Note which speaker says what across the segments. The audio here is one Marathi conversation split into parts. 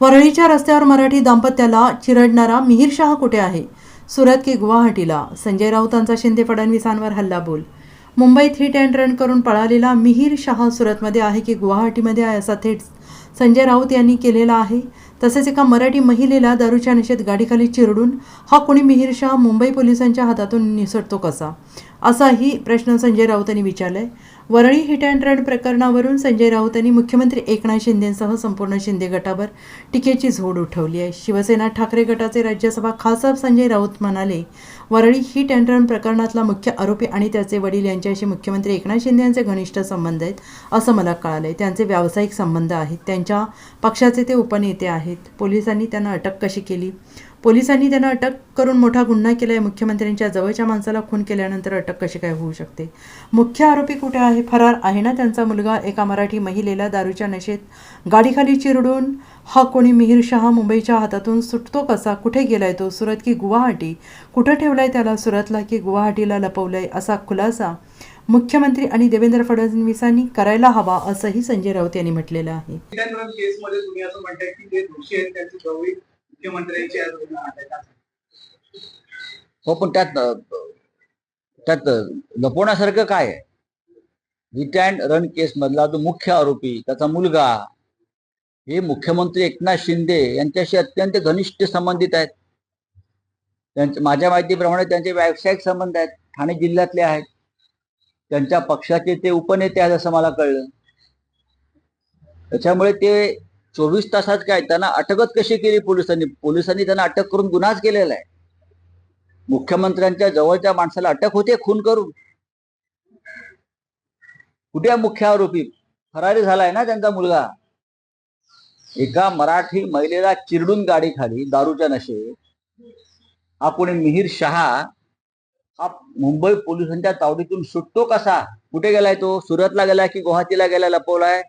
Speaker 1: वरळीच्या रस्त्यावर मराठी दाम्पत्याला चिरडणारा मिहीर शाह कुठे आहे? सुरत की गुवाहाटीला? संजय राऊतांचा शिंदे फडणवीसांवर हल्ला बोल मुंबईत हिट अँड रन करून पळालेला मिहीर शहा सुरतमध्ये आहे की गुवाहाटीमध्ये आहे असा थेट संजय राऊत यांनी केलेला आहे. तसेच एका मराठी महिलेला दारूच्या नशेत गाडीखाली चिरडून हा कोणी मिहीर मुंबई पोलिसांच्या हातातून निसटतो कसा? असाही प्रश्न संजय राऊतांनी विचारलाय. वरळी हिट अँड रन प्रकरणावरून संजय राऊत यांनी मुख्यमंत्री एकनाथ शिंदेसह संपूर्ण शिंदे गटावर टीकेची झोड उठवली आहे. शिवसेना ठाकरे गटाचे राज्यसभा खासदार संजय राऊत म्हणाले वरळी हिट अँड रन प्रकरणातला मुख्य आरोपी आणि त्याचे वडील यांच्याशी मुख्यमंत्री एकनाथ शिंदे यांचे घनिष्ठ संबंध आहेत असं मला कळालंय. त्यांचे व्यावसायिक संबंध आहेत. त्यांच्या पक्षाचे ते उपनेते आहेत. पोलिसांनी त्यांना अटक कशी केली? पोलिसांनी त्यांना अटक करून मोठा गुन्हा केला आहे मुख्यमंत्र्यांच्या जवळच्या माणसाला खून केल्यानंतर अटक कशी काय होऊ शकते? मुख्य आरोपी कुठे आहे? फरार आहे ना त्यांचा मुलगा? एका मराठी महिलेला दारूच्या नशेत गाडीखाली चिरडून हा कोणी मिहीर शहा मुंबईच्या हातातून सुटतो कसा? कुठे गेलाय तो? सुरत की गुवाहाटी? कुठं ठेवलाय त्याला? सुरतला की गुवाहाटीला लपवलंय असा खुलासा मुख्यमंत्री आणि देवेंद्र फडणवीसांनी करायला हवा असंही संजय राऊत यांनी म्हटलेलं आहे.
Speaker 2: हो पण त्यात त्यात लपवण्यासारखं काय आहे? हिट अँड रन केस मधला जो मुख्य आरोपी त्याचा मुलगा हे मुख्यमंत्री एकनाथ शिंदे यांच्याशी अत्यंत घनिष्ठ संबंधित आहेत. त्यांच्या माझ्या माहितीप्रमाणे त्यांचे व्यावसायिक संबंध आहेत ठाणे जिल्ह्यातले आहेत. त्यांच्या पक्षाचे ते उपनेते आहेत असं मला कळलं. त्याच्यामुळे ते चोवीस तासात काय त्यांना अटकच कशी केली पोलिसांनी? पोलिसांनी त्यांना अटक करून गुन्हाच केलेला आहे. मुख्यमंत्र्यांच्या जवळच्या माणसाला अटक होते खून करून. कुठे मुख्य आरोपी? फरारी झालाय ना त्यांचा मुलगा. एका मराठी महिलेला चिरडून गाडी खाली दारूच्या नशे हा कोणी मिहीर शहा हा मुंबई पोलिसांच्या तावडीतून सुटतो कसा? कुठे गेलाय तो? सुरतला गेलाय की गुवाहाटीला गेलाय? लपवलाय?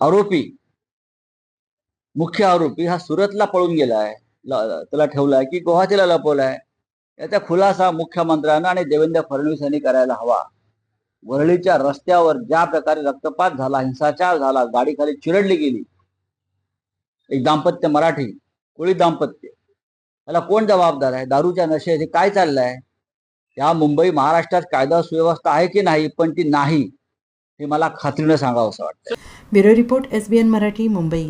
Speaker 2: आरोपी. मुख्य आरोपी हा सुरतला पळून गेलाय. त्याला ठेवलाय की गुवाहाटीला लपवलाय. याचा खुलासा मुख्यमंत्र्यांना आणि देवेंद्र फडणवीस यांनी करायला हवा. वरळीच्या रस्त्यावर ज्या प्रकारे रक्तपात झाला हिंसाचार झाला गाडीखाली चिरडली गेली. एक दाम्पत्य मराठी कोळी दाम्पत्य. त्याला कोण जबाबदार आहे? दारूच्या नशेचे काय चाललंय? या मुंबई महाराष्ट्रात कायदा सुव्यवस्था आहे की नाही? पण ती नाही हे मला खात्रीनं सांगावं असं वाटतं
Speaker 1: bureau report S B N Marathi Mumbai.